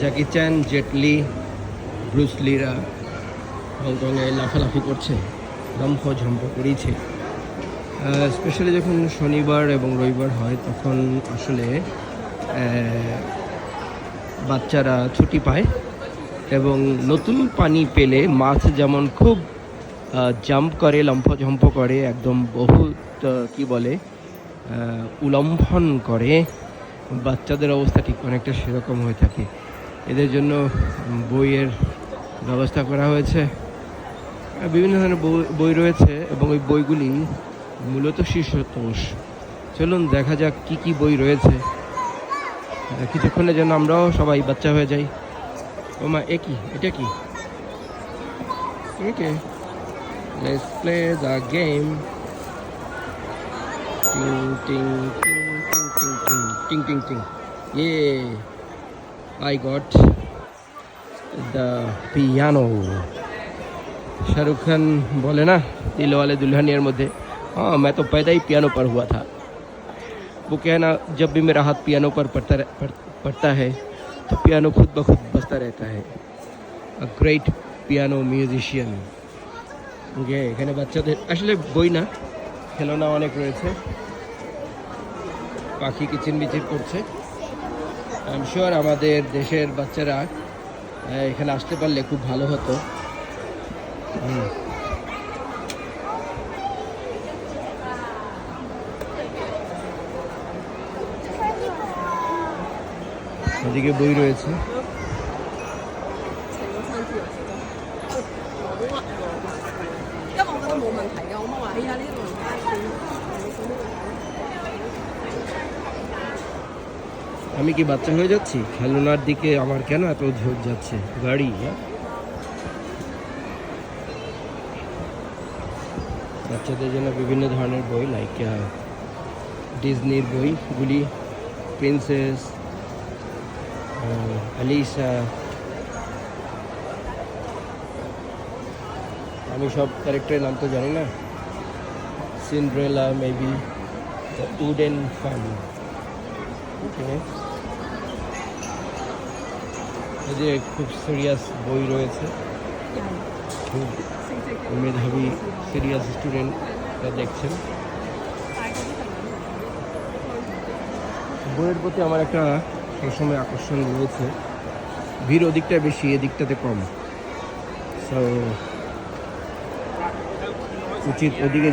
জ্যাকি চ্যান জেটলি ব্রুসলিরা হংকংয়ে লাফালাফি করছে দম্ফ ঝম্প করেছে। স্পেশালি যখন শনিবার এবং রবিবার হয়, তখন আসলে বাচ্চারা ছুটি পায় এবং নতুন পানি পেলে মাছ যেমন খুব জাম্প করে লম্ফঝম্প করে, একদম বহুত কি বলে উলম্ফন করে বাচ্চাদের অবস্থা ঠিক অনেকটা সেরকম হয়ে থাকে। এদের জন্য বইয়ের ব্যবস্থা করা হয়েছে। বিভিন্ন ধরনের বই- রয়েছে এবং ওই বইগুলি মূলত শিশুতোষ চলুন দেখা যাক কি কি বই রয়েছে। কিছুক্ষণের জন্য আমরাও সবাই বাচ্চা হয়ে যাই। ও মা, এ কি? এটা কি? দ্য গেম টিং টিং। টিং টিং টিং টিং টিং টিং yeah I got the piano Shahrukh Khan बोले ना दिल वाले दुल्हनियर मध्य हाँ मैं तो पैदा ही पियानो पर हुआ था वो कहना जब भी मेरा हाथ पियानो पर पड़ता रह- पड़, पड़ता है तो पियानो खुद ब खुद बजता रहता है a great piano musician okay এখানে বাচ্চাদের আসলে বই না খেলনা অনেক রয়েছে পাখি কিচির মিচির করছে। আই এম শিওর আমাদের দেশের বাচ্চারা এখানে আসতে পারলে খুব ভালো হতো। ওদিকে বই রয়েছে। আমি কি বাচ্চা হয়ে যাচ্ছি? খেলনার দিকে আমার কেন এত ঝোঁক যাচ্ছে? গাড়ি হ্যাঁ? বাচ্চাদের জন্য বিভিন্ন ধরনের বই লাইক ডিজনির বইগুলি প্রিন্সেস অ্যালিসা আমি সব ক্যারেক্টারের নাম তো জানি না। Cinderella maybe wooden fun okay এই যে খুব সিরিয়াস বই রয়েছে। খুব মেধাবী সিরিয়াস স্টুডেন্টরা দেখছেন। বইয়ের প্রতি আমার একটা সবসময় আকর্ষণ রয়েছে। ভিড় ওদিকটা বেশি, এদিকটাতে কম। সো উচিত ওদিকে